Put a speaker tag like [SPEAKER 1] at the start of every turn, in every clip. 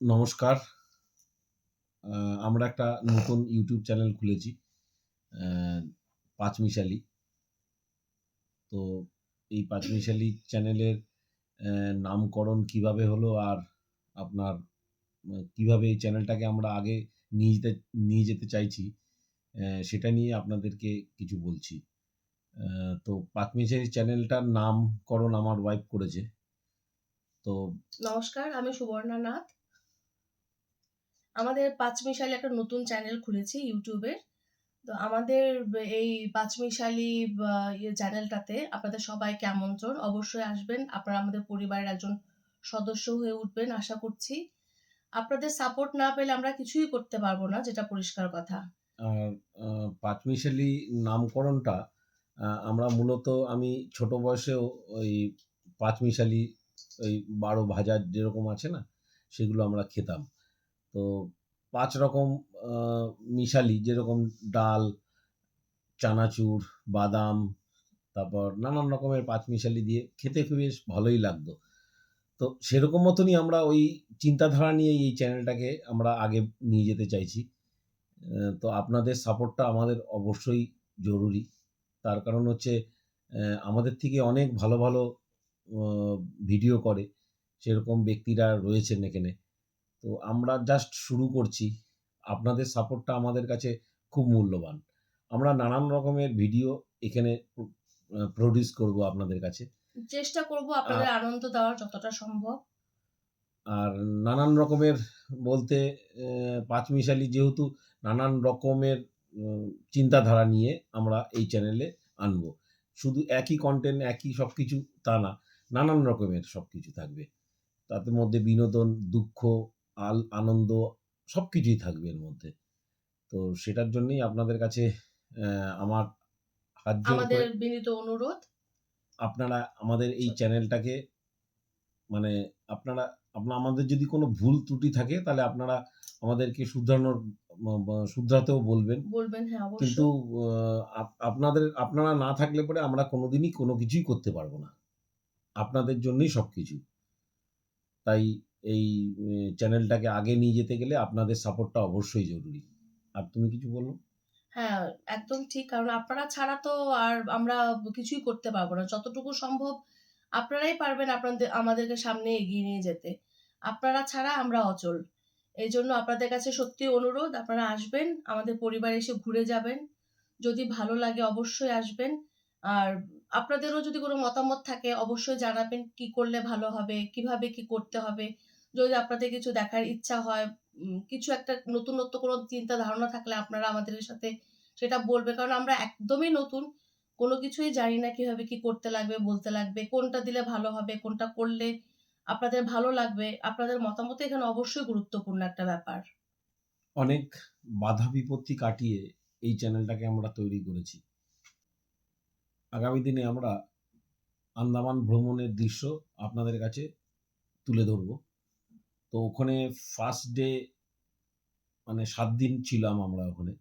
[SPEAKER 1] নমস্কার। আমরা একটা নতুন ইউটিউব চ্যানেল খুলেছি পাঁচমিশালি তো এই পাঁচমিশালি চ্যানেলের নামকরণ কীভাবে হলো আর আপনার কীভাবে এই চ্যানেলটাকে আমরা আগে নিয়ে যেতে নিয়ে যেতে চাইছি সেটা নিয়ে আপনাদেরকে কিছু বলছি। তো পাঁচমিশালি চ্যানেলটার নামকরণ আমার ওয়াইফ করেছে। তো
[SPEAKER 2] নমস্কার, আমি সুবর্ণা আমাদের পাঁচমিশালি একটা নতুন চ্যানেল খুলেছি ইউটিউবে। তো আমাদের এই পাঁচমিশালি বা, ইয়ে চ্যানেলটাতে আপনাদের সবাইকে আমন্ত্রণ। অবশ্যই আসবেন। আপনারা আমাদের পরিবারের একজন সদস্য হয়ে উঠবেন আশা করছি। আপনাদের সাপোর্ট না পেলে আমরা কিছুই করতে পারব না যেটা পরিষ্কার কথা।
[SPEAKER 1] পাঁচমিশালি নামকরণটা আমরা মূলত আমি ছোট বয়সেও ওই পাঁচমিশালি ওই বারো ভাজার যেরকম আছে না সেগুলো আমরা খেতাম। তো পাঁচ রকম মিশালি যেরকম ডাল, চানাচুর, বাদাম, তারপর নানান রকমের পাঁচমিশালি দিয়ে খেতে বেশ ভালোই লাগতো। তো সেরকম মতনই আমরা ওই চিন্তাধারা নিয়ে এই চ্যানেলটাকে আমরা আগে নিয়ে যেতে চাইছি। তো আপনাদের সাপোর্টটা আমাদের অবশ্যই জরুরি। তার কারণ হচ্ছে আমাদের থেকে অনেক ভালো ভালো ভিডিও করে। সেরকম ব্যক্তিরা রয়েছেন এখানে। তো আমরা জাস্ট শুরু করছি। আপনাদের সাপোর্টটা আমাদের কাছে খুব মূল্যবান। আমরা নানান রকমের ভিডিও এখানে প্রডিউস করব আপনাদের কাছে।
[SPEAKER 2] চেষ্টা করব আপনাদের আনন্দ দেওয়ার যতটা সম্ভব।
[SPEAKER 1] আর নানান রকমের বলতে পাঁচমিশালি যেহেতু নানান রকমের চিন্তাধারা নিয়ে আমরা এই চ্যানেলে আনব। শুধু একই কন্টেন্ট একই সব কিছু তা না নানান রকমের সব কিছু থাকবে। তাদের মধ্যে বিনোদন দুঃখ আল আনন্দ সব কিছুই থাকবে এর মধ্যে। তো সেটার জন্যই আপনাদের কাছে আমার হাত
[SPEAKER 2] আমাদের বিনীত অনুরোধ।
[SPEAKER 1] আপনারা আমাদের এই চ্যানেলটাকে মানে আপনারা আপনার আমাদের যদি কোনো ভুল ত্রুটি থাকে তাহলে আপনারা আমাদেরকে শুধরানোর শুধরাতেও বলবেন।
[SPEAKER 2] বলবেন হ্যাঁ
[SPEAKER 1] কিন্তু
[SPEAKER 2] অবশ্যই
[SPEAKER 1] আপনাদের আপনারা না থাকলে পরে আমরা কোনোদিনই কোনো কিছুই করতে পারব না। আপনাদের জন্যই সব কিছু তাই এই চ্যানেলটাকে আগে নিয়ে যেতে গেলে আপনাদের সাপোর্টটা অবশ্যই জরুরি। আর তুমি কিছু বলো?
[SPEAKER 2] হ্যাঁ একদম ঠিক। কারণ আপনারা ছাড়া তো আর আমরা কিছুই করতে পারব না। যতটুকু সম্ভব আপনারাই পারবেন আপনাদের, আমাদেরকে সামনে এগিয়ে নিয়ে যেতে। আপনারা ছাড়া আমরা অচল। এই জন্য আপনাদের কাছে সত্যি অনুরোধ, আপনারা আসবেন, আমাদের পরিবার এসে ঘুরে যাবেন। যদি ভালো লাগে অবশ্যই আসবেন। আর আপনাদেরও যদি কোনো মতামত থাকে, অবশ্যই জানাবেন কি করলে ভালো হবে, কীভাবে কি করতে হবে। যদি আপনাদের কিছু দেখার ইচ্ছা হয় কিছু একটা নতুনত্ব কোনো চিন্তা ধারণা থাকলে আপনারা আমাদের সাথে সেটা বলবে কারণ আমরা একদমই নতুন, কোনো কিছুই জানি না কীভাবে কি করতে লাগবে, বলতে লাগবে, কোনটা দিলে ভালো হবে, কোনটা করলে আপনাদের ভালো লাগবে। আপনাদের মতামত এখানে অবশ্যই গুরুত্বপূর্ণ একটা ব্যাপার।
[SPEAKER 1] অনেক বাধা বিপত্তি কাটিয়ে এই চ্যানেলটাকে আমরা তৈরি করেছি। আগামী দিনে আমরা আন্দামান ভ্রমণের দৃশ্য আপনাদের কাছে তুলে ধরব। তো ওখানে ফার্স্ট ডে মানে সাত দিন ছিলাম আমরা ওখানে।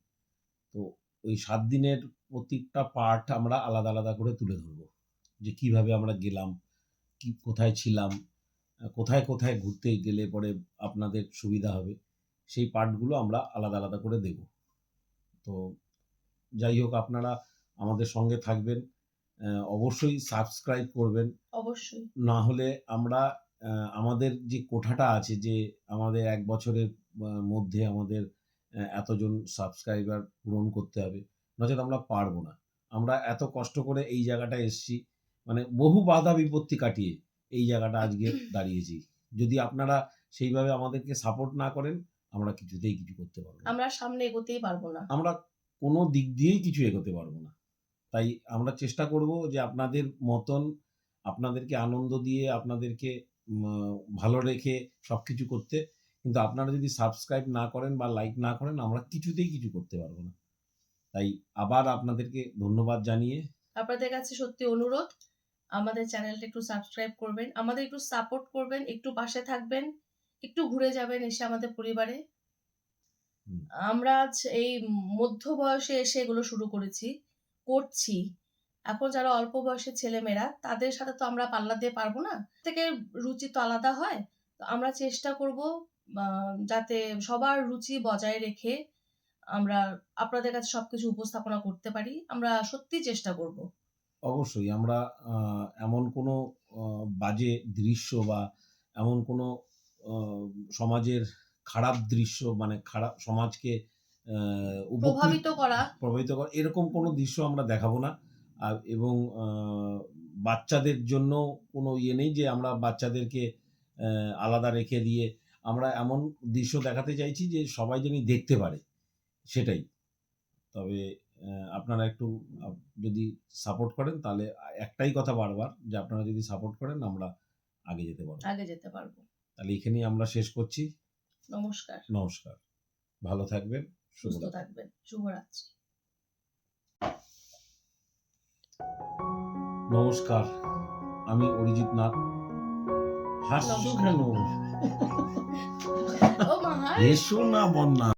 [SPEAKER 1] তো ওই সাত দিনের প্রত্যেকটা পার্ট আমরা আলাদা আলাদা করে তুলে ধরব। যে কীভাবে আমরা গেলাম, কি কোথায় ছিলাম, কোথায় কোথায় ঘুরতে গেলে পরে আপনাদের সুবিধা হবে, সেই পার্টগুলো আমরা আলাদা আলাদা করে দেব। তো যাই হোক, আপনারা আমাদের সঙ্গে থাকবেন। অবশ্যই সাবস্ক্রাইব করবেন।
[SPEAKER 2] অবশ্যই।
[SPEAKER 1] না হলে আমরা আমাদের যে কোঠাটা আছে যে আমাদের এক বছরের মধ্যে আমাদের এতজন সাবস্ক্রাইবার পূরণ করতে হবে নচেত আমরা পারব না। আমরা এত কষ্ট করে এই জায়গাটা এসেছি মানে বহু বাধা বিপত্তি কাটিয়ে এই জায়গাটা আজকে দাঁড়িয়েছি। যদি আপনারা সেইভাবে আমাদেরকে সাপোর্ট না করেন আমরা কিছুতেই কিছু করতে পারব না।
[SPEAKER 2] আমরা সামনে এগোতেই পারব না।
[SPEAKER 1] আমরা কোনো দিক দিয়েই কিছু এগোতে পারব না। তাই আমরা চেষ্টা করব যে আপনাদের মতন আপনাদেরকে আনন্দ দিয়ে আপনাদেরকে ভালো রেখে সব কিছু করতে। কিন্তু আপনারা যদি সাবস্ক্রাইব না করেন বা লাইক না করেন আমরা কিছুতেই কিছু করতে পারব না। তাই আবার আপনাদেরকে ধন্যবাদ জানিয়ে
[SPEAKER 2] আপনাদের কাছে সত্যি অনুরোধ আমাদের চ্যানেলটা একটু সাবস্ক্রাইব করবেন আমাদের একটু সাপোর্ট করবেন একটু পাশে থাকবেন একটু ঘুরে যাবেন এসে আমাদের পরিবারে। আমরা আজ এই মধ্য বয়সে এসে এগুলো শুরু করেছি। করছি এখন যারা অল্প বয়সের ছেলেমেয়েরা, তাদের সাথে তো আমরা পাল্লা দিয়ে পারব না থেকে রুচি তো আলাদা হয় তো আমরা চেষ্টা করব যাতে সবার রুচি বজায় রেখে আমরা আপনাদের কাছে সবকিছু উপস্থাপনা করতে পারি। আমরা সত্যিই চেষ্টা করব।
[SPEAKER 1] অবশ্যই আমরা এমন কোনো বাজে দৃশ্য বা এমন কোনো সমাজের খারাপ দৃশ্য মানে খারাপ, সমাজকে
[SPEAKER 2] প্রভাবিত করা
[SPEAKER 1] প্রভাবিত করা এরকম কোনো দৃশ্য আমরা দেখাবো না। আর এবং বাচ্চাদের জন্য কোনো ইয়ে নেই যে আমরা বাচ্চাদেরকে আলাদা রেখে দিয়ে আমরা এমন দৃশ্য দেখাতে চাইছি যে সবাই যেন দেখতে পারে। সেটাই। তবে আপনারা একটু যদি সাপোর্ট করেন তাহলে একটাই কথা বারবার যে আপনারা যদি সাপোর্ট করেন আমরা আগে যেতে পারব
[SPEAKER 2] আগে যেতে পারব
[SPEAKER 1] তাহলে এখানেই আমরা শেষ করছি।
[SPEAKER 2] নমস্কার।
[SPEAKER 1] নমস্কার। ভালো থাকবেন।
[SPEAKER 2] সুস্থ থাকবেন। শুভরাত্রি।
[SPEAKER 1] নমস্কার। আমি অরিজিৎ নাথ। হাসছো কেন? না বন্যা।